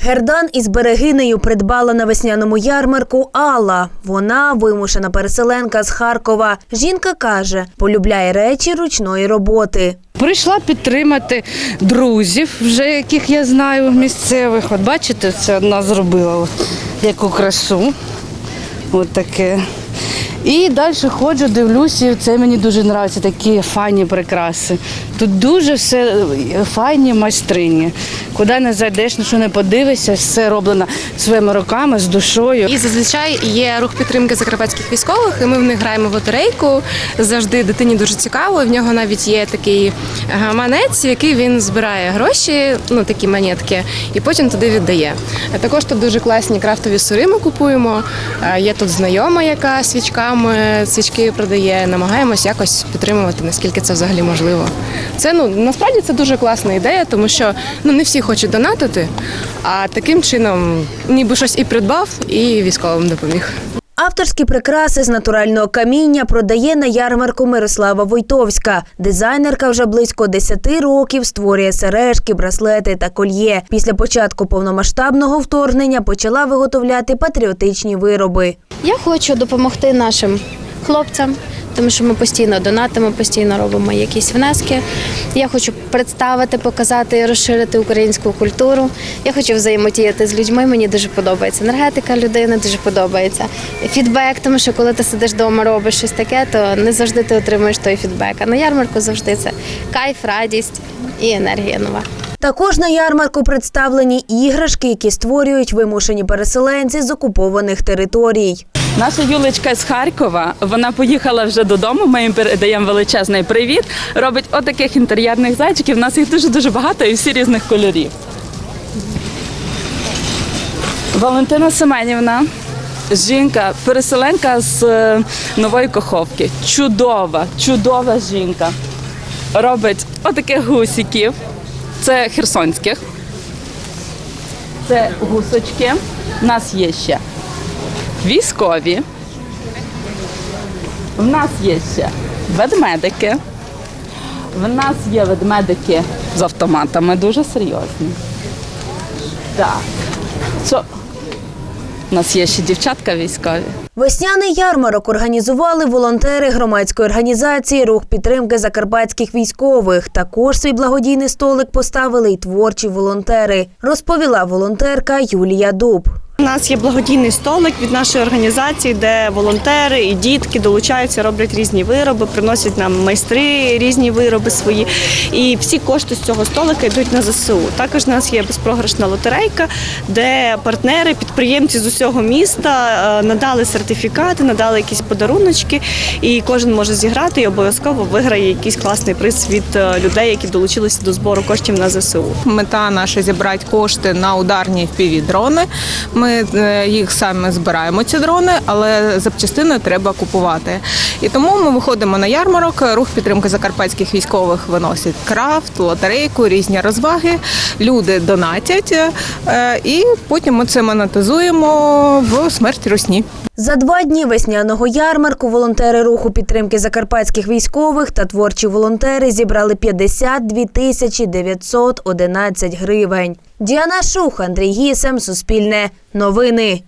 Гердан із берегинею придбала на весняному ярмарку Алла. Вона вимушена переселенка з Харкова. Жінка каже, полюбляє речі ручної роботи. Прийшла підтримати друзів, вже яких я знаю місцевих. От бачите, це одна зробила яку красу. От. І далі ходжу, дивлюся, це мені дуже подобається, такі файні прикраси. Тут дуже все е, файні майстрині. Куди не зайдеш, на що не подивишся, все роблено своїми руками, з душою. І зазвичай є рух підтримки закарпатських військових, і ми в них граємо в лотерейку. Завжди дитині дуже цікаво. В нього навіть є такий гаманець, в який він збирає гроші, ну такі монетки, і потім туди віддає. Також тут дуже класні крафтові сури ми купуємо. Е, Є тут знайома, яка свічками свічки продає. Намагаємось якось підтримувати, наскільки це взагалі можливо. Це ну насправді це дуже класна ідея, тому що ну не всі хочуть донатити, а таким чином ніби щось і придбав, і військовим допоміг. Авторські прикраси з натурального каміння продає на ярмарку Мирослава Войтовська. Дизайнерка вже близько 10 років створює сережки, браслети та кольє. Після початку повномасштабного вторгнення почала виготовляти патріотичні вироби. Я хочу допомогти нашим хлопцям, тому що ми постійно донатимо, постійно робимо якісь внески. Я хочу представити, показати і розширити українську культуру. Я хочу взаємодіяти з людьми. Мені дуже подобається енергетика людини, дуже подобається фідбек, тому що коли ти сидиш вдома, робиш щось таке, то не завжди ти отримуєш той фідбек. А на ярмарку завжди це кайф, радість і енергія нова. Також на ярмарку представлені іграшки, які створюють вимушені переселенці з окупованих територій. Наша Юлечка з Харкова, вона поїхала вже додому. Ми їм передаємо величезний привіт. Робить отаких інтер'єрних зайчиків. У нас їх дуже дуже багато і всі різних кольорів. Валентина Семенівна, жінка, переселенка з е, нової Коховки. Чудова, чудова жінка. Робить отаких гусиків. Це херсонських. Це гусочки. У нас є ще військові. В нас є ще ведмедики. В нас є ведмедики з автоматами дуже серйозні. Так. Що? У нас є ще дівчатка військові. Весняний ярмарок організували волонтери громадської організації Рух підтримки закарпатських військових. Також свій благодійний столик поставили й творчі волонтери, розповіла волонтерка Юлія Дуб. Нас є благодійний столик від нашої організації, де волонтери і дітки долучаються, роблять різні вироби, приносять нам майстри різні вироби свої. І всі кошти з цього столика йдуть на ЗСУ. Також у нас є безпрограшна лотерейка, де партнери, підприємці з усього міста е, надали сертифікати, надали якісь подаруночки, і кожен може зіграти і обов'язково виграє якийсь класний приз від е, людей, які долучилися до збору коштів на ЗСУ. Мета наша зібрати кошти на ударні впівдрони. Ми е, їх саме збираємо ці дрони, але запчастини треба купувати. І тому ми виходимо на ярмарок. Рух підтримки закарпатських військових виносить крафт, лотерейку, різні розваги. Люди донатять, е, і потім ми це монетизуємо в смерті русні. За два дні весняного ярмарку волонтери руху підтримки закарпатських військових та творчі волонтери зібрали 52 тисячі 911 гривень. Діана Шух, Андрій Гісем, Суспільне, Новини.